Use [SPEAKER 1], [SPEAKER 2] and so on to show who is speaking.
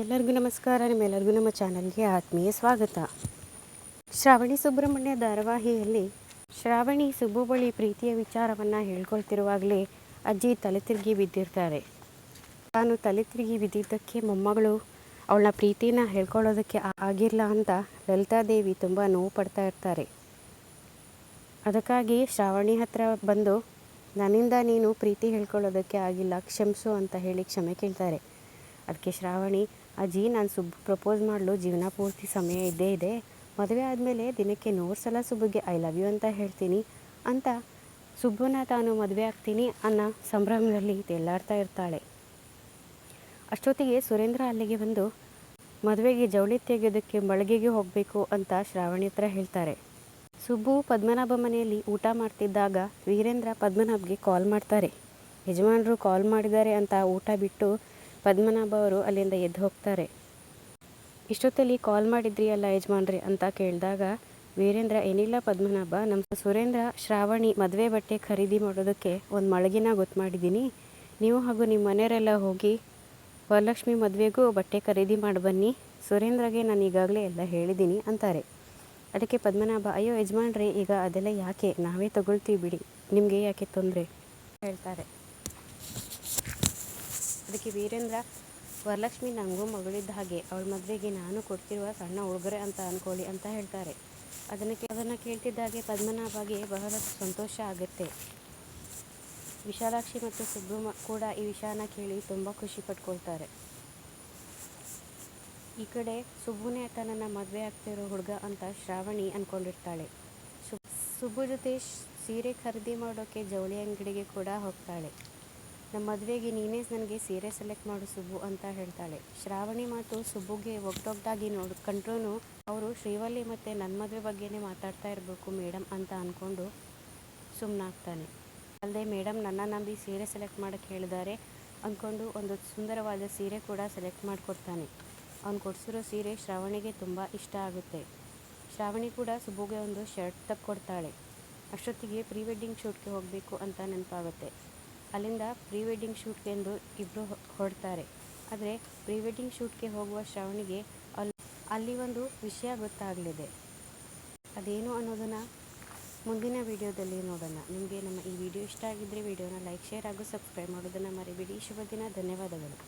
[SPEAKER 1] ಎಲ್ಲರಿಗೂ ನಮಸ್ಕಾರ. ನಿಮ್ಮೆಲ್ಲರಿಗೂ ನಮ್ಮ ಚಾನಲ್ಗೆ ಆತ್ಮೀಯ ಸ್ವಾಗತ. ಶ್ರಾವಣಿ ಸುಬ್ರಹ್ಮಣ್ಯ ಧಾರಾವಾಹಿಯಲ್ಲಿ ಶ್ರಾವಣಿ ಸುಬ್ಬುಬಳಿ ಪ್ರೀತಿಯ ವಿಚಾರವನ್ನು ಹೇಳ್ಕೊಳ್ತಿರುವಾಗಲೇ ಅಜ್ಜಿ ತಲೆ ತಿರುಗಿ ಬಿದ್ದಿರ್ತಾರೆ. ತಾನು ತಲೆ ತಿರುಗಿ ಬಿದ್ದಿದ್ದಕ್ಕೆ ಮೊಮ್ಮಗಳು ಅವಳ ಪ್ರೀತಿನ ಹೇಳ್ಕೊಳ್ಳೋದಕ್ಕೆ ಆಗಿಲ್ಲ ಅಂತ ಲಲಿತಾದೇವಿ ತುಂಬ ನೋವು ಪಡ್ತಾ ಇರ್ತಾರೆ. ಅದಕ್ಕಾಗಿ ಶ್ರಾವಣಿ ಹತ್ರ ಬಂದು, ನನ್ನಿಂದ ನೀನು ಪ್ರೀತಿ ಹೇಳ್ಕೊಳ್ಳೋದಕ್ಕೆ ಆಗಿಲ್ಲ, ಕ್ಷಮಿಸು ಅಂತ ಹೇಳಿ ಕ್ಷಮೆ ಕೇಳ್ತಾರೆ. ಅದಕ್ಕೆ ಶ್ರಾವಣಿ ಅಜ್ಜಿ, ನಾನು ಸುಬ್ಬು ಪ್ರಪೋಸ್ ಮಾಡಲು, ಜೀವನ ಪೂರ್ತಿ ಸಮಯ ಇದ್ದೇ ಇದೆ. ಮದುವೆ ಆದಮೇಲೆ ದಿನಕ್ಕೆ ನೂರು ಸಲ ಸುಬ್ಬುಗೆ ಐ ಲವ್ ಯು ಅಂತ ಹೇಳ್ತೀನಿ ಅಂತ ಸುಬ್ಬುನ ತಾನು ಮದುವೆ ಆಗ್ತೀನಿ ಅನ್ನೋ ಸಂಭ್ರಮದಲ್ಲಿ ತೆಲ್ಲಾಡ್ತಾ ಇರ್ತಾಳೆ. ಅಷ್ಟೊತ್ತಿಗೆ ಸುರೇಂದ್ರ ಅಲ್ಲಿಗೆ ಬಂದು, ಮದುವೆಗೆ ಜವಳಿ ತೆಗೆಯೋದಕ್ಕೆ ಮಳಿಗೆಗೆ ಹೋಗಬೇಕು ಅಂತ ಶ್ರಾವಣಿ ಹತ್ರ ಹೇಳ್ತಾರೆ. ಸುಬ್ಬು ಪದ್ಮನಾಭ ಮನೆಯಲ್ಲಿ ಊಟ ಮಾಡ್ತಿದ್ದಾಗ ವೀರೇಂದ್ರ ಪದ್ಮನಾಭ್ಗೆ ಕಾಲ್ ಮಾಡ್ತಾರೆ. ಯಜಮಾನರು ಕಾಲ್ ಮಾಡಿದ್ದಾರೆ ಅಂತ ಊಟ ಬಿಟ್ಟು ಪದ್ಮನಾಭ ಅವರು ಅಲ್ಲಿಂದ ಎದ್ದು ಹೋಗ್ತಾರೆ. ಇಷ್ಟೊತ್ತಲ್ಲಿ ಕಾಲ್ ಮಾಡಿದ್ರಿ ಅಲ್ಲ ಯಜಮಾನ್ರಿ? ಅಂತ ಕೇಳಿದಾಗ, ವೀರೇಂದ್ರ, ಏನಿಲ್ಲ ಪದ್ಮನಾಭ. ನಮ್ಮ ಸುರೇಂದ್ರ, ಶ್ರಾವಣಿ ಮದುವೆ ಬಟ್ಟೆ ಖರೀದಿ ಮಾಡೋದಕ್ಕೆ ಒಂದು ಮಳಗಿನ ಗೊತ್ತು ಮಾಡಿದ್ದೀನಿ ನೀವು ಹಾಗೂ ನಿಮ್ಮ ಮನೆಯವರೆಲ್ಲ ಹೋಗಿ ವರಲಕ್ಷ್ಮಿ ಮದುವೆಗೂ ಬಟ್ಟೆ ಖರೀದಿ ಮಾಡಿ ಬನ್ನಿ. ಸುರೇಂದ್ರಗೆ ನಾನು ಈಗಾಗಲೇ ಎಲ್ಲ ಹೇಳಿದ್ದೀನಿ ಅಂತಾರೆ. ಅದಕ್ಕೆ ಪದ್ಮನಾಭ, ಅಯ್ಯೋ ಯಜಮಾನ್ರಿ, ಈಗ ಅದೆಲ್ಲ ಯಾಕೆ? ನಾವೇ ತಗೊಳ್ತೀವಿ ಬಿಡಿ. ನಿಮಗೆ ಯಾಕೆ ತೊಂದರೆ? ಹೇಳ್ತಾರೆ. ಅದಕ್ಕೆ ವೀರೇಂದ್ರ, ವರಲಕ್ಷ್ಮಿ ನನಗೂ ಮಗಳಿದ್ದ ಹಾಗೆ, ಅವಳ ಮದುವೆಗೆ ನಾನು ಕೊಡ್ತಿರುವ ಸಣ್ಣ ಉಡುಗೊರೆ ಅಂತ ಅಂದ್ಕೊಳ್ಳಿ ಅಂತ ಹೇಳ್ತಾರೆ. ಅದನ್ನು ಅದನ್ನು ಕೇಳ್ತಿದ್ದಾಗೆ ಪದ್ಮನಾಭಾಗೆ ಬಹಳಷ್ಟು ಸಂತೋಷ ಆಗುತ್ತೆ. ವಿಶಾಲಾಕ್ಷಿ ಮತ್ತು ಸುಬ್ಬು ಕೂಡ ಈ ವಿಷಯನ ಕೇಳಿ ತುಂಬ ಖುಷಿ ಪಟ್ಕೊಳ್ತಾರೆ. ಈ ಕಡೆ ಸುಬ್ಬುನೇ ತನ್ನನ್ನು ಮದುವೆ ಆಗ್ತಿರೋ ಹುಡುಗ ಅಂತ ಶ್ರಾವಣಿ ಅಂದ್ಕೊಂಡಿರ್ತಾಳೆ ಸುಬ್ಬು ಜೊತೆ ಸೀರೆ ಖರೀದಿ ಮಾಡೋಕ್ಕೆ ಜವಳಿ ಅಂಗಡಿಗೆ ಕೂಡ ಹೋಗ್ತಾಳೆ. ನಮ್ಮ ಮದುವೆಗೆ ನೀನೇ ನನಗೆ ಸೀರೆ ಸೆಲೆಕ್ಟ್ ಮಾಡು ಸುಬ್ಬು ಅಂತ ಹೇಳ್ತಾಳೆ. ಶ್ರಾವಣಿ ಮಾತು ಸುಬ್ಬುಗೆ ಒಗ್ಟೊಗ್ದಾಗಿ ನೋಡಿ ಕಂಡ್ರೂ ಅವರು ಶ್ರೀವಲ್ಲಿ ಮತ್ತು ನನ್ನ ಮದುವೆ ಬಗ್ಗೆನೇ ಮಾತಾಡ್ತಾ ಇರಬೇಕು ಮೇಡಮ್ ಅಂತ ಅಂದ್ಕೊಂಡು ಸುಮ್ಮನಾಗ್ತಾನೆ ಅಲ್ಲದೆ ಮೇಡಮ್ ನನ್ನ ನಂಬಿ ಸೀರೆ ಸೆಲೆಕ್ಟ್ ಮಾಡೋಕ್ಕೆ ಹೇಳಿದ್ದಾರೆ ಅಂದ್ಕೊಂಡು ಒಂದು ಸುಂದರವಾದ ಸೀರೆ ಕೂಡ ಸೆಲೆಕ್ಟ್ ಮಾಡಿಕೊಡ್ತಾನೆ. ಅವ್ನು ಕೊಡಿಸಿರೋ ಸೀರೆ ಶ್ರಾವಣಿಗೆ ತುಂಬ ಇಷ್ಟ ಆಗುತ್ತೆ. ಶ್ರಾವಣಿ ಕೂಡ ಸುಬ್ಬುಗೆ ಒಂದು ಶರ್ಟ್ ತಕ್ಕೊಡ್ತಾಳೆ. ಅಷ್ಟೊತ್ತಿಗೆ ಪ್ರೀ ವೆಡ್ಡಿಂಗ್ ಶೂಟ್ಗೆ ಹೋಗಬೇಕು ಅಂತ ನೆನಪಾಗುತ್ತೆ. ಅಲ್ಲಿಂದ ಪ್ರೀ ವೆಡ್ಡಿಂಗ್ ಶೂಟ್ಗೆ ಎಂದು ಇಬ್ಬರು ಹೊರಡ್ತಾರೆ. ಆದರೆ ಪ್ರೀ ವೆಡ್ಡಿಂಗ್ ಶೂಟ್ಗೆ ಹೋಗುವ ಶ್ರಾವಣಿಗೆ ಅಲ್ಲಿ ಅಲ್ಲಿ ಒಂದು ವಿಷಯ ಗೊತ್ತಾಗಲಿದೆ. ಅದೇನು ಅನ್ನೋದನ್ನು ಮುಂದಿನ ವಿಡಿಯೋದಲ್ಲಿ ನೋಡೋಣ. ನಿಮಗೆ ನಮ್ಮ ಈ ವಿಡಿಯೋ ಇಷ್ಟ ಆಗಿದ್ದರೆ ವಿಡಿಯೋನ ಲೈಕ್, ಶೇರ್ ಹಾಗೂ ಸಬ್ಸ್ಕ್ರೈಬ್ ಮಾಡೋದನ್ನು ಮರಿಬೇಡಿ. ಶುಭ ದಿನ ಧನ್ಯವಾದಗಳು.